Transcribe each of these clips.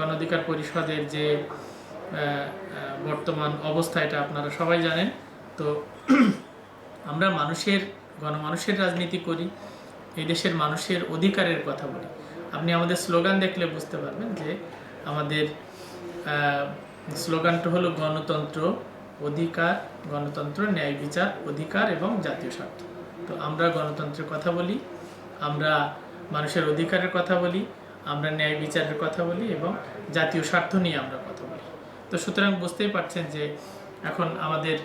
গণ অধিকার পরিষদের যে বর্তমান অবস্থা, এটা আপনারা সবাই জানেন। তো আমরা মানুষের, গণমানুষের রাজনীতি করি, এই দেশের মানুষের অধিকারের কথা বলি। আপনি আমাদের স্লোগান দেখলে বুঝতে পারবেন যে আমাদের স্লোগানটা হলো গণতন্ত্র অধিকার, গণতন্ত্র, ন্যায় বিচার, অধিকার এবং জাতীয় স্বার্থ। তো আমরা গণতন্ত্রের কথা বলি, আমরা মানুষের অধিকারের কথা বলি আমরা ন্যায় বিচারের কথা বলি এবং জাতীয় স্বার্থ নিয়ে আমরা কথা বলি। তো সুতরাং বুঝতেই পারছেন যে এখন আমাদের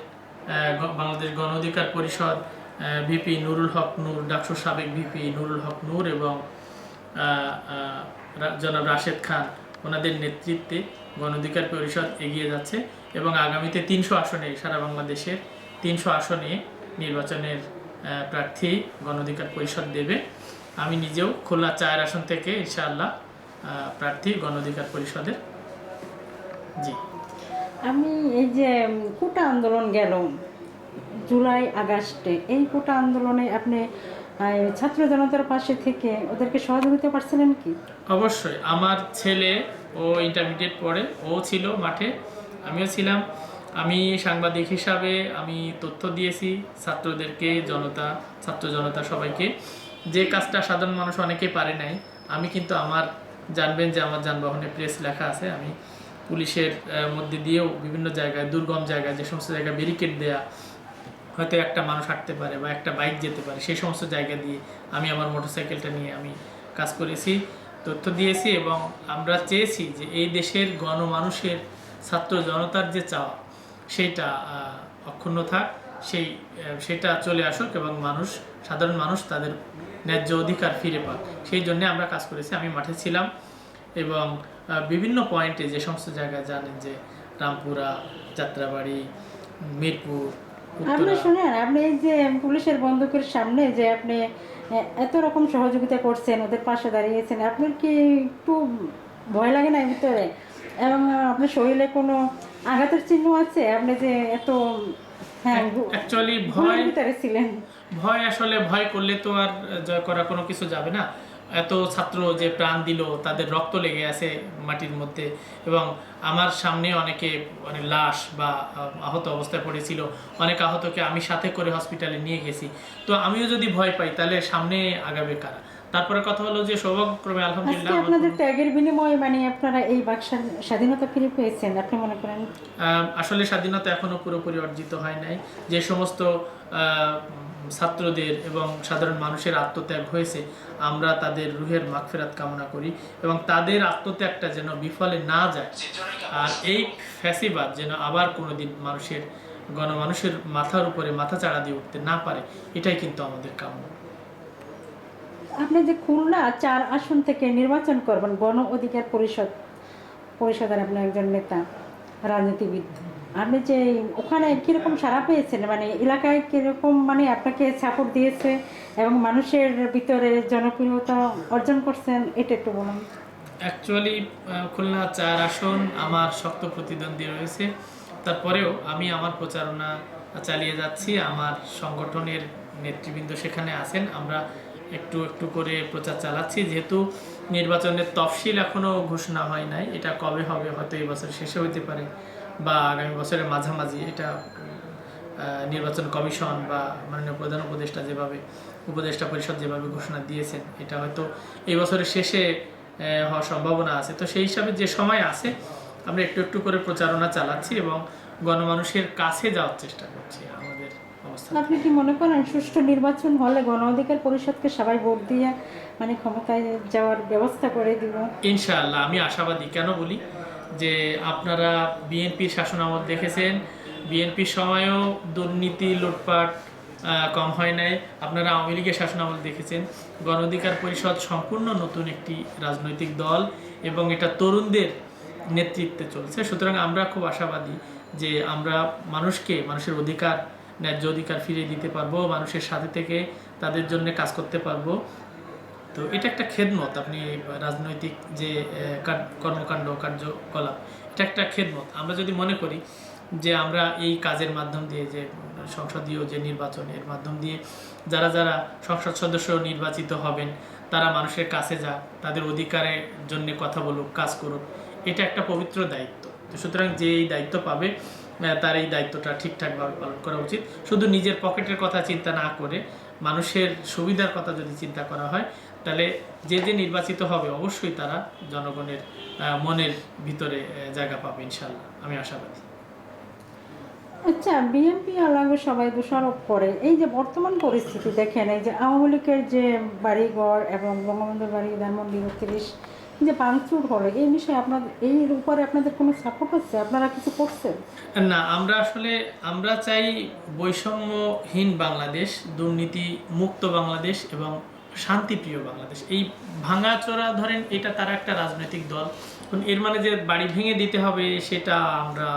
বাংলাদেশ গণ অধিকার পরিষদ ভিপি নুরুল হক নূর, ডাকসুর সাবেক ভিপি নুরুল হক নূর এবং জনাব রাশেদ খান, ওনাদের নেতৃত্বে গণ অধিকার পরিষদ এগিয়ে যাচ্ছে এবং আগামীতে তিনশো আসনে, সারা বাংলাদেশের তিনশো আসনে নির্বাচনের প্রার্থী গণ অধিকার পরিষদ দেবে। আমি নিজেও খুলনা চায়ের আসন থেকে ইনশাআল্লাহ প্রার্থী গণ অধিকার পরিষদের। জি। আমি এই যে কোটা আন্দোলন গেল জুলাই আগস্টে এই কোটা আন্দোলনে আপনি ছাত্র জনতার পাশে থেকে ওদেরকে সহযোগিতা পারছিলেন কি? অবশ্যই। আমার ছেলে ও ইন্টারমিডিয়েট পড়ে ও ছিল মাঠে আমিও ছিলাম। আমি সাংবাদিক হিসাবে আমি তথ্য দিয়েছি ছাত্রদেরকে জনতা ছাত্র জনতা সবাইকে। যে কাজটা সাধারণ মানুষ অনেকেই পারে নাই, আমি কিন্তু আমার জানবেন যে আমার যানবাহনে প্রেস লেখা আছে, আমি পুলিশের মধ্যে দিয়েও বিভিন্ন জায়গায়, দুর্গম জায়গায়, যে সমস্ত জায়গায় ব্যারিকেড দেয়া, হয়তো একটা মানুষ হাঁটতে পারে বা একটা বাইক যেতে পারে, সেই সমস্ত জায়গা দিয়ে আমি আমার মোটরসাইকেলটা নিয়ে আমি কাজ করেছি, তথ্য দিয়েছি এবং আমরা চেয়েছি যে এই দেশের গণমানুষের, ছাত্র জনতার যে চাওয়া, সেইটা অক্ষুণ্ণ থাক, সেই সেটা চলে আসুক এবং মানুষ, সাধারণ মানুষ তাদের ন্যায্য অধিকার ফিরে পাক। সেই জন্য আমরা কাজ করেছি। আমি মাঠে ছিলাম এবং বিভিন্ন পয়েন্টে যে সমস্ত জায়গায় জানেন যে রামপুরা যাত্রাবাড়ি মিরপুর আপনি শুনেন আপনি যে পুলিশের বন্দুকের সামনে যে আপনি এত রকম সহযোগিতা করছেন ওদের পাশে দাঁড়িয়েছেন আপনার কি একটু ভয় লাগে না ভিতরে? এবং আপনার শরীরে কোনো আঘাতের চিহ্ন আছে? আপনি যে এত হ্যাঁ ভয় ভিতরে ছিলেন। ভয় আসলে ভয় করলে তো আর জয় করা কোনো কিছু যাবে না। এত ছাত্র যে প্রাণ দিল তাদের রক্ত লেগে আছে মাটির মধ্যে এবং আমার সামনে অনেকে মানে লাশ বা আহত অবস্থায় পড়েছিল। অনেক আহতকে আমি সাথে করে হসপিটালে নিয়ে গেছি। তো আমিও যদি ভয় পাই তাহলে সামনে আগাবে কারা? তারপরে কথা হলো যে সৌভাগ্যক্রমে আলহামদুলিল্লাহ আপনাদের ত্যাগের বিনিময়ে মানে আপনারা এই বাক স্বাধী- স্বাধীনতা ফিরে পেয়েছেন আপনি মনে করেন? আহ, আসলে স্বাধীনতা এখনও পুরোপুরি অর্জিত হয় নাই। যে সমস্ত আহ, ছাত্রদের এবং সাধারণ মানুষের আত্মত্যাগ হয়েছে, আমরা তাদের রুহের মাগফেরাত কামনা করি এবং তাদের আত্মত্যাগটা যেন বিফলে না যায়। আর এই ফ্যাসিবাদ যেন আবার কোনোদিন মানুষের, গণমানুষের মাথার উপরে মাথা চাড়া দিয়ে উঠতে না পারে, এটাই কিন্তু আমাদের কাম্য। আপনি যে খুলনা চার আসন থেকে নির্বাচন করবেন, গণ অধিকার পরিষদ, পরিষদের আপনি একজন নেতা, রাজনীতিবিদ। আপনি যে ওখানে কীরকম সাড়া পেয়েছেন? মানে এলাকায় কীরকম মানে আপনাকে সাপোর্ট দিয়েছে এবং মানুষের ভিতরে জনপ্রিয়তা অর্জন করছেন? এটা একটু বলুন। অ্যাকচুয়ালি খুলনা চার আসন আমার শক্ত প্রতিদ্বন্দ্বী রয়েছে। তারপরেও আমি আমার প্রচারণা চালিয়ে যাচ্ছি। আমার সংগঠনের নেতৃবৃন্দ সেখানে আছেন। আমরা একটু একটু করে প্রচার চালাচ্ছি। যেহেতু নির্বাচনের তফসিল এখনও ঘোষণা হয় নাই এটা কবে হবে? হয়তো এই বছর শেষে হতে পারে। বা আগামী বছরের মাঝামাঝি এটা নির্বাচন কমিশন বা মাননীয় প্রধান উপদেষ্টা যেভাবে উপদেষ্টা পরিষদ যেভাবে ঘোষণা দিয়েছেন এটা হয়তো এই বছরের শেষে হওয়ার সম্ভাবনা আছে। তো সেই হিসাবে যে সময় আছে আমরা একটু একটু করে প্রচারণা চালাচ্ছি এবং গণমানুষের কাছে যাওয়ার চেষ্টা করছি আমাদের অবস্থা। আপনি কি মনে করেন সুষ্ঠু নির্বাচন হলে গণ অধিকার পরিষদকে সবাই ভোট দিয়ে মানে ক্ষমতায় যাওয়ার ব্যবস্থা করে দিব? ইনশাআল্লাহ আমি আশাবাদী। কেন বলি? যে আপনারা বিএনপির শাসনামল দেখেছেন, বিএনপির সময়ও দুর্নীতি, লুটপাট কম হয় নাই। আপনারা আওয়ামী লীগের শাসনামল দেখেছেন। গণ অধিকার পরিষদ সম্পূর্ণ নতুন একটি রাজনৈতিক দল এবং এটা তরুণদের নেতৃত্বে চলছে। সুতরাং আমরা খুব আশাবাদী যে আমরা মানুষকে, মানুষের অধিকার, ন্যায্য অধিকার ফিরিয়ে দিতে পারব, মানুষের সাথে থেকে তাদের জন্য কাজ করতে পারব। তো এটা একটা খেদমত, আপনি রাজনৈতিক যে কর্মকাণ্ড, কার্যকলাপ, এটা একটা খেদমত। আমরা যদি মনে করি যে আমরা এই কাজের মাধ্যম দিয়ে যে, সংসদীয় যে নির্বাচন এর মাধ্যম দিয়ে যারা যারা সংসদ সদস্য নির্বাচিত হবেন, তারা মানুষের কাছে যাক তাদের অধিকারের জন্য কথা বলুক, কাজ করুক, এটা একটা পবিত্র দায়িত্ব। তো সুতরাং যে এই দায়িত্ব পাবে তার এই দায়িত্বটা ঠিকঠাকভাবে পালন করা উচিত। শুধু নিজের পকেটের কথা চিন্তা না করে মানুষের সুবিধার কথা যদি চিন্তা করা হয় তাহলে যে যে নির্বাচিত হবে অবশ্যই তারা জনগণের মনের ভিতরে জায়গা পাবে ইনশাল্লাহ আমি আশাবাদী। আচ্ছা বিএনপি আলাগো সবাই দোষারোপ করে। এই যে বর্তমান পরিস্থিতি দেখেন এই যে আওয়ামী লীগের যে বাড়িঘর এবং বঙ্গবন্ধুর বাড়ি ধানমন্ডি তিরিশ যে ভাঙচুর হলো এই বিষয়ে আপনাদের এই উপরে আপনাদের কোনো সাপোর্ট হচ্ছে আপনারা কিছু করছেন? না আমরা আসলে আমরা চাই বৈষম্যহীন বাংলাদেশ দুর্নীতি মুক্ত বাংলাদেশ এবং শান্তিপ্রিয় বাংলাদেশ। এই ভাঙাচোরা ধরেন এটা তারা একটা রাজনৈতিক দল। এর মানে যে বাড়ি ভেঙে দিতে হবে সেটা আমরা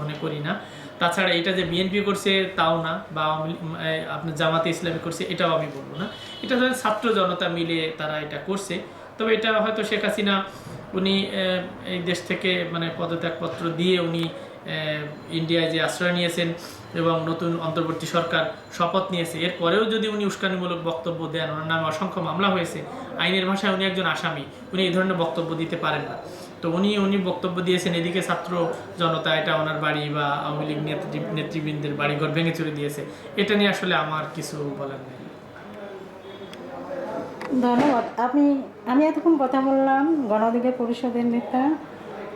মনে করি না। তাছাড়া এটা যে বিএনপি করছে তাও না, বা আপনার জামাতে ইসলামী করছে, এটাও আমি বলব না। এটা ধরেন ছাত্র জনতা মিলে তারা এটা করছে। তবে এটা হয়তো শেখ হাসিনা, উনি এই দেশ থেকে মানে পদত্যাগপত্র দিয়ে উনি ইন্ডিয়ায় যে আশ্রয় নিয়েছেন এবং নতুন অন্তর্বর্তী সরকার শপথ নিয়েছে এরপরেও যদি উনি উস্কানিমূলক বক্তব্য দেন, ওনার নামে অসংখ্য মামলা হয়েছে, আইনের ভাষায় উনি একজন আসামি, উনি এই ধরনের বক্তব্য দিতে পারেন না। তো উনি উনি বক্তব্য দিয়েছেন, এদিকে ছাত্র জনতা, এটা ওনার বাড়ি বা আওয়ামী লীগ নেতৃবৃন্দের বাড়িঘর ভেঙে চুরে দিয়েছে। এটা নিয়ে আসলে আমার কিছু বলার নেই। ধন্যবাদ। আপনি, আমি এতক্ষণ কথা বললাম গণঅধিকার পরিষদের নেতা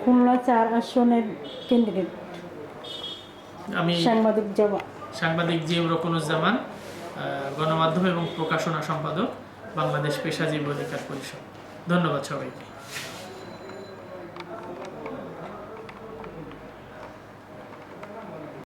খুলনা চার আসনের ক্যান্ডিডেট আমি সাংবাদিক জবা। সাংবাদিক জিএম রকুনুজ্জামান আহ, গণমাধ্যম এবং প্রকাশনা সম্পাদক বাংলাদেশ পেশাজীবী অধিকার পরিষদ। ধন্যবাদ সবাইকে।